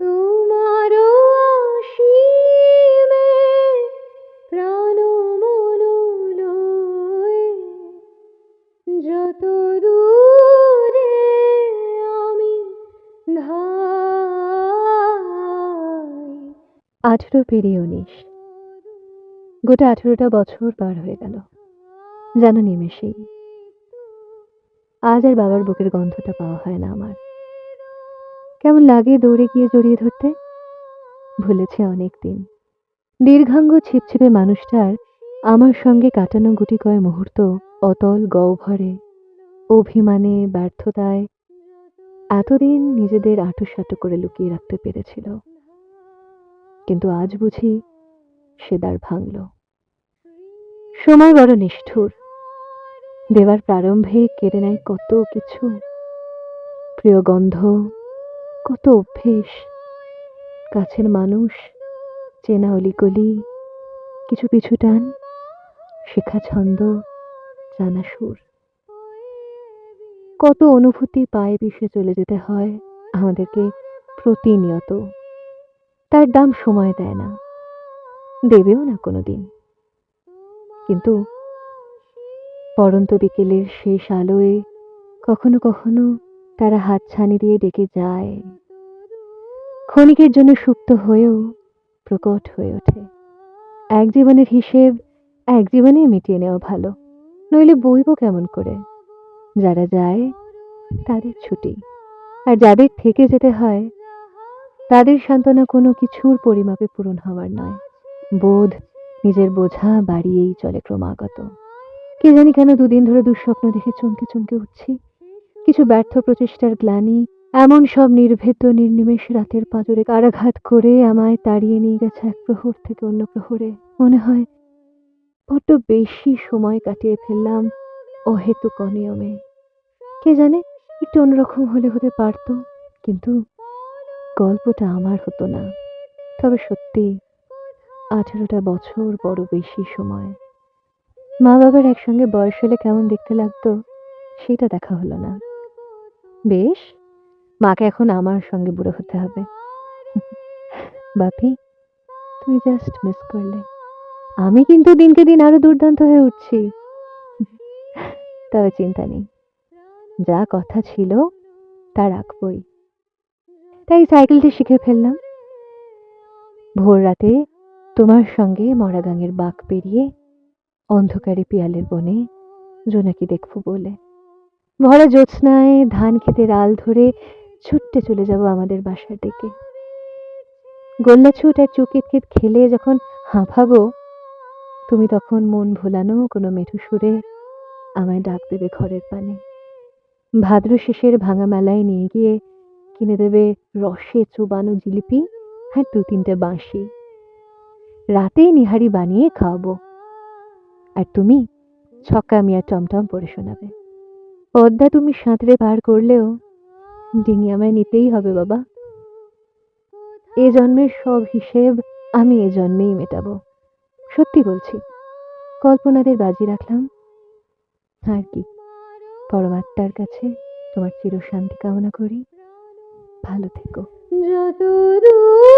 আমি আঠেরো পেরিয়ে উনিশ। গোটা আঠেরোটা বছর পার হয়ে গেল। যেন নিমেষেই, আজ আর বাবার বুকের গন্ধটা পাওয়া হয় না আমার। কেমন লাগে দৌড়ে গিয়ে জড়িয়ে ধরতে? ভুলেছে অনেক দিন দীর্ঘাঙ্গ ছিপছিপে মানুষটার আমার সঙ্গে কাটানো গুটি কয় মুহূর্ত অতল গহ্বরে, অভিমানে, ব্যর্থতায় এতদিন নিজেদের আঁটুসাঁটু করে লুকিয়ে রাখতে পেরেছিল। কিন্তু আজ বুঝি সে দ্বার ভাঙল। সময় বড় নিষ্ঠুর। দেবার প্রারম্ভে কেড়ে নেয় কত কিছু। প্রিয় গন্ধ কত অভ্যেস। কাছের মানুষ, চেনা অলিগলি, কিছু পিছু টান, শেখা ছন্দ, জানা সুর। কত অনুভূতি পায়ে পিষে চলে যেতে হয় আমাদেরকে প্রতিনিয়ত। তার দাম সময় দেয় না, দেবেও না কোনোদিন। কিন্তু পড়ন্ত বিকেলের শেষ আলোয় কখনো কখনো তারা হাতছানি দিয়ে ডেকে যায়। ক্ষণিকের জন্য সুপ্ত হয়েও প্রকট হয়ে ওঠে। এক জীবনের হিসেব, এক জীবনে মিটিয়ে নেওয়া ভালো। নইলে বইব কেমন করে? যারা যায়, তাদের ছুটি। আর যাদের থেকে যেতে হয়, তাদের সান্ত্বনা কোনো কিছুর পরিমাপে পূরণ হওয়ার নয়। বোধ নিজের বোঝা বাড়িয়েই চলে ক্রমাগত। কে জানি কেন দুদিন ধরে দুঃস্বপ্ন দেখে চমকে চমকে উঠছি। কিছু ব্যর্থ প্রচেষ্টার গ্লানি, এমন সব নির্ভেদ্য নির্নিমেষ রাতের পাঁজরে কারাঘাত করে আমায় তাড়িয়ে নিয়ে গেছে এক প্রহর থেকে অন্য প্রহরে। মনে হয়, বড্ড বেশি সময় কাটিয়ে ফেললাম অহেতুক অনিয়মে। কে জানে, একটু অন্যরকম হলে হতে পারতো, কিন্তু গল্পটা আমার হতো না। তবে সত্যি, আঠেরোটা বছর বড় বেশি সময়। মা বাবার একসঙ্গে বয়স হলে কেমন দেখতে লাগতো, সেটা দেখা হলো না। বেশ, মাকে এখন আমার সঙ্গে বুড়ো হতে হবে। বাপি তুমি জাস্ট মিস করলে। আমি কিন্তু দিনকে দিন আরও দুর্দান্ত হয়ে উঠছি। তবে চিন্তা নেই। যা কথা ছিল, তা রাখবই। তাই সাইকেলটি শিখে ফেললাম। ভোর রাতে তোমার সঙ্গে মরাগাঙের বাঁক পেরিয়ে অন্ধকারে পিয়ালের বনে জোনাকি দেখব বলে। ভরা জ্যোৎস্নায় ধান খেতের আল ধরে ছুটতে চলে যাব আমাদের বাসার দিকে। গোল্লা ছুট আর চুকিতকিত খেলে যখন হাঁফাবো, তুমি তখন মন ভোলানো কোনো মেঠু সুরে আমায় ডাক দেবে ঘরের পানে। ভাদ্র শেষের ভাঙা মেলায় নিয়ে গিয়ে কিনে দেবে রসে চোবানো জিলিপি আর দু তিনটে বাঁশি। রাতেই নিহারি বানিয়ে খাওয়াবো। আর তুমি ছক্কা মিয়া টমটম পড়ে শোনাবে। পদ্মা তুমি সাঁতরে পার করলেও ডিঙি আমায় নিতেই হবে বাবা। এ জন্মের সব হিসেব আমি এ জন্মেই মেটাবো। সত্যি বলছি, কল্পনাদের বাজি রাখলাম। আর কি, পরমাত্মার কাছে তোমার চিরশান্তি কামনা করি। ভালো থেকো। যত দূরে